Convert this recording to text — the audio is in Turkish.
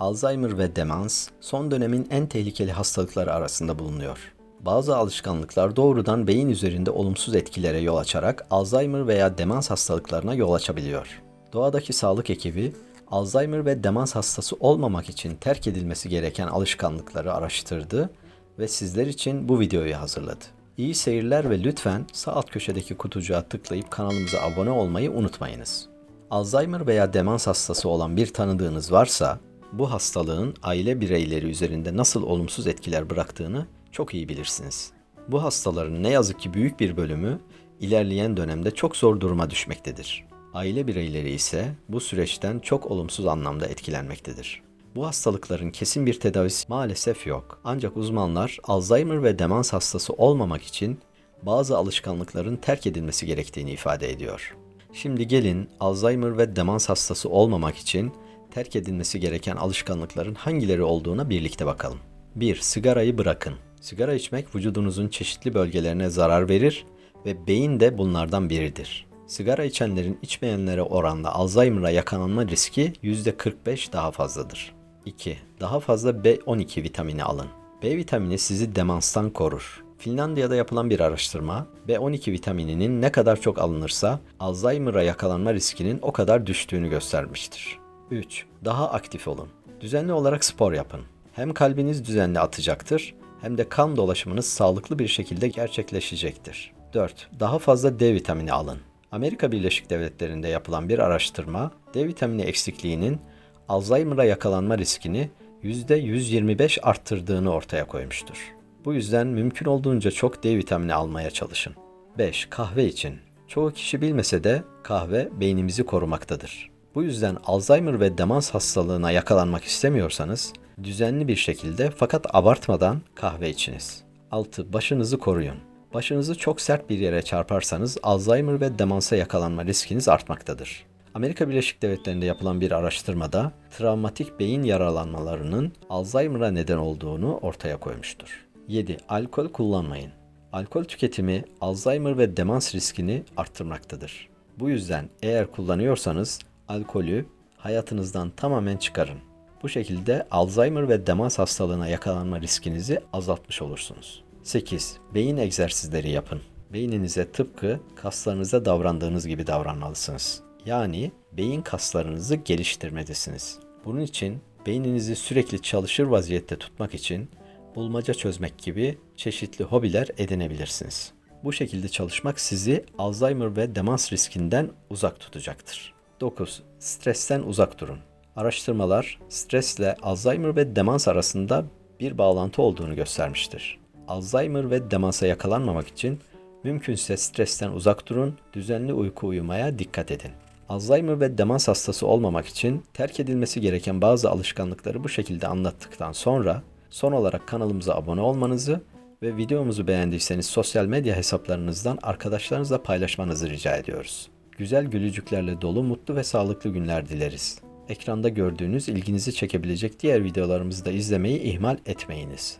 Alzheimer ve demans son dönemin en tehlikeli hastalıkları arasında bulunuyor. Bazı alışkanlıklar doğrudan beyin üzerinde olumsuz etkilere yol açarak Alzheimer veya demans hastalıklarına yol açabiliyor. Doğadaki sağlık ekibi Alzheimer ve demans hastası olmamak için terk edilmesi gereken alışkanlıkları araştırdı ve sizler için bu videoyu hazırladı. İyi seyirler ve lütfen sağ alt köşedeki kutucuğa tıklayıp kanalımıza abone olmayı unutmayınız. Alzheimer veya demans hastası olan bir tanıdığınız varsa bu hastalığın aile bireyleri üzerinde nasıl olumsuz etkiler bıraktığını çok iyi bilirsiniz. Bu hastaların ne yazık ki büyük bir bölümü ilerleyen dönemde çok zor duruma düşmektedir. Aile bireyleri ise bu süreçten çok olumsuz anlamda etkilenmektedir. Bu hastalıkların kesin bir tedavisi maalesef yok. Ancak uzmanlar Alzheimer ve demans hastası olmamak için bazı alışkanlıkların terk edilmesi gerektiğini ifade ediyor. Şimdi gelin Alzheimer ve demans hastası olmamak için terk edilmesi gereken alışkanlıkların hangileri olduğuna birlikte bakalım. 1. Sigarayı bırakın. Sigara içmek vücudunuzun çeşitli bölgelerine zarar verir ve beyin de bunlardan biridir. Sigara içenlerin içmeyenlere oranla Alzheimer'a yakalanma riski %45 daha fazladır. 2. Daha fazla B12 vitamini alın. B vitamini sizi demanstan korur. Finlandiya'da yapılan bir araştırma, B12 vitamininin ne kadar çok alınırsa Alzheimer'a yakalanma riskinin o kadar düştüğünü göstermiştir. 3. Daha aktif olun. Düzenli olarak spor yapın. Hem kalbiniz düzenli atacaktır hem de kan dolaşımınız sağlıklı bir şekilde gerçekleşecektir. 4. Daha fazla D vitamini alın. Amerika Birleşik Devletleri'nde yapılan bir araştırma, D vitamini eksikliğinin Alzheimer'a yakalanma riskini %125 arttırdığını ortaya koymuştur. Bu yüzden mümkün olduğunca çok D vitamini almaya çalışın. 5. Kahve için. Çoğu kişi bilmese de kahve beynimizi korumaktadır. Bu yüzden Alzheimer ve demans hastalığına yakalanmak istemiyorsanız düzenli bir şekilde fakat abartmadan kahve içiniz. 6. Başınızı koruyun. Başınızı çok sert bir yere çarparsanız Alzheimer ve demansa yakalanma riskiniz artmaktadır. Amerika Birleşik Devletleri'nde yapılan bir araştırmada travmatik beyin yaralanmalarının Alzheimer'a neden olduğunu ortaya koymuştur. 7. Alkol kullanmayın. Alkol tüketimi Alzheimer ve demans riskini arttırmaktadır. Bu yüzden eğer kullanıyorsanız alkolü hayatınızdan tamamen çıkarın. Bu şekilde Alzheimer ve demans hastalığına yakalanma riskinizi azaltmış olursunuz. 8. Beyin egzersizleri yapın. Beyninize tıpkı kaslarınıza davrandığınız gibi davranmalısınız. Yani beyin kaslarınızı geliştirmelisiniz. Bunun için beyninizi sürekli çalışır vaziyette tutmak için bulmaca çözmek gibi çeşitli hobiler edinebilirsiniz. Bu şekilde çalışmak sizi Alzheimer ve demans riskinden uzak tutacaktır. 9. Stresten uzak durun. Araştırmalar stresle Alzheimer ve demans arasında bir bağlantı olduğunu göstermiştir. Alzheimer ve demansa yakalanmamak için mümkünse stresten uzak durun, düzenli uyku uyumaya dikkat edin. Alzheimer ve demans hastası olmamak için terk edilmesi gereken bazı alışkanlıkları bu şekilde anlattıktan sonra son olarak kanalımıza abone olmanızı ve videomuzu beğendiyseniz sosyal medya hesaplarınızdan arkadaşlarınızla paylaşmanızı rica ediyoruz. Güzel gülücüklerle dolu mutlu ve sağlıklı günler dileriz. Ekranda gördüğünüz ilginizi çekebilecek diğer videolarımızı da izlemeyi ihmal etmeyiniz.